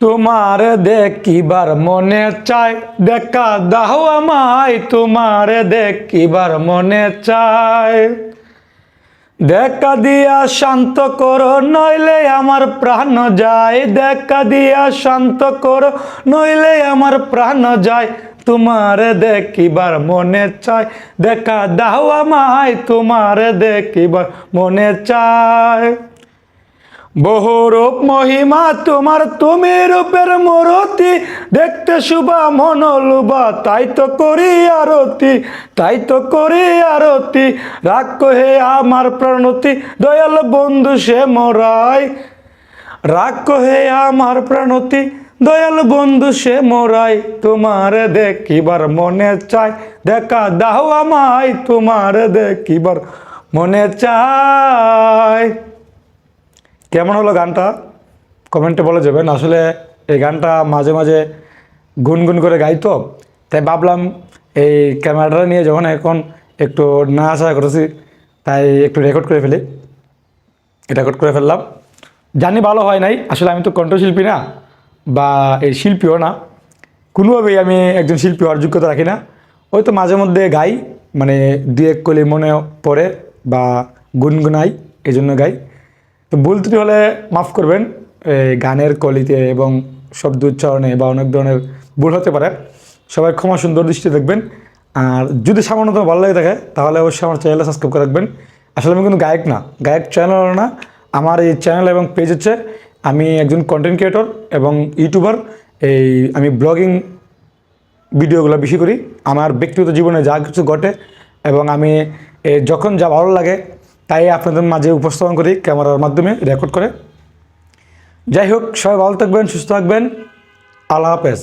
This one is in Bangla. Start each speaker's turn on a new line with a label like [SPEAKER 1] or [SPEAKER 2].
[SPEAKER 1] তোমার দেখিবার মনে চায় দেখা দাও আমায়, তোমার দেখিবার মনে চায় দেখা দিয়া শান্ত করো, নইলে আমার প্রাণ যায়। দেখা দিয়া শান্ত করো, নইলে আমার প্রাণ যায়। তোমার দেখিবার মনে চায় দেখা দাও আমায়, তোমার দেখিবার মনে চায় বহুরূপ মহিমা তোমার, তুমি রূপের মরতি। দেখতে শুভা মনলুবা তাই তো করি আরতি, তাই তো করি আরতি। রাগ হে আমার প্রাণতি, দয়াল বন্ধু সে মোরাই। রাগ হে আমার প্রাণতি, দয়াল বন্ধু সে মোরাই। তোমার দেখিবার মনে চাই, দেখা দাও আমায়, তোমার দেখিবার মনে চায় কেমন হলো গানটা? কমেন্টে বলে যাবেন। আসলে এই গানটা মাঝে মাঝে গুনগুন করে গাই তো তাই ভাবলাম এই ক্যামেরাটা নিয়ে যখন এখন একটু নাচা করেছি তাই একটু রেকর্ড করে ফেলি। রেকর্ড করে ফেললাম। জানি ভালো হয় নাই। আসলে আমি তো কণ্ঠশিল্পী না, বা এই শিল্পীও না। কোনোভাবেই আমি একজন শিল্পী হওয়ার যোগ্যতা রাখি না। ওই তো মাঝে মধ্যে গাই মানে দু এক কলি মনে পড়ে বা গুনগুনাই এই জন্য গাই। তো ভুল ত্রুটি হলে মাফ করবেন। গানের কলিতে এবং শব্দ উচ্চারণে বা অনেক ধরনের ভুল হতে পারে। সবাই ক্ষমা সুন্দর দৃষ্টি দেখবেন। আর যদি সামান্যতম ভালো লাগে থাকে, তাহলে অবশ্যই আমার চ্যানেলটা সাবস্ক্রাইব করে রাখবেন। আসলে আমি কিন্তু গায়ক না, গায়ক চ্যানেল না, আমার এই চ্যানেল এবং পেজ হচ্ছে আমি একজন কন্টেন্ট ক্রিয়েটর এবং ইউটিউবার এই আমি ব্লগিং ভিডিওগুলো বেশি করি। আমার ব্যক্তিগত জীবনে যা কিছু ঘটে এবং আমি যখন যা ভালো লাগে তাই আপনাদের মাঝে উপস্থাপন করি ক্যামেরার মাধ্যমে রেকর্ড করে। যাই হোক, সবাই ভালো থাকবেন, সুস্থ থাকবেন। আল্লাহ হাফেজ।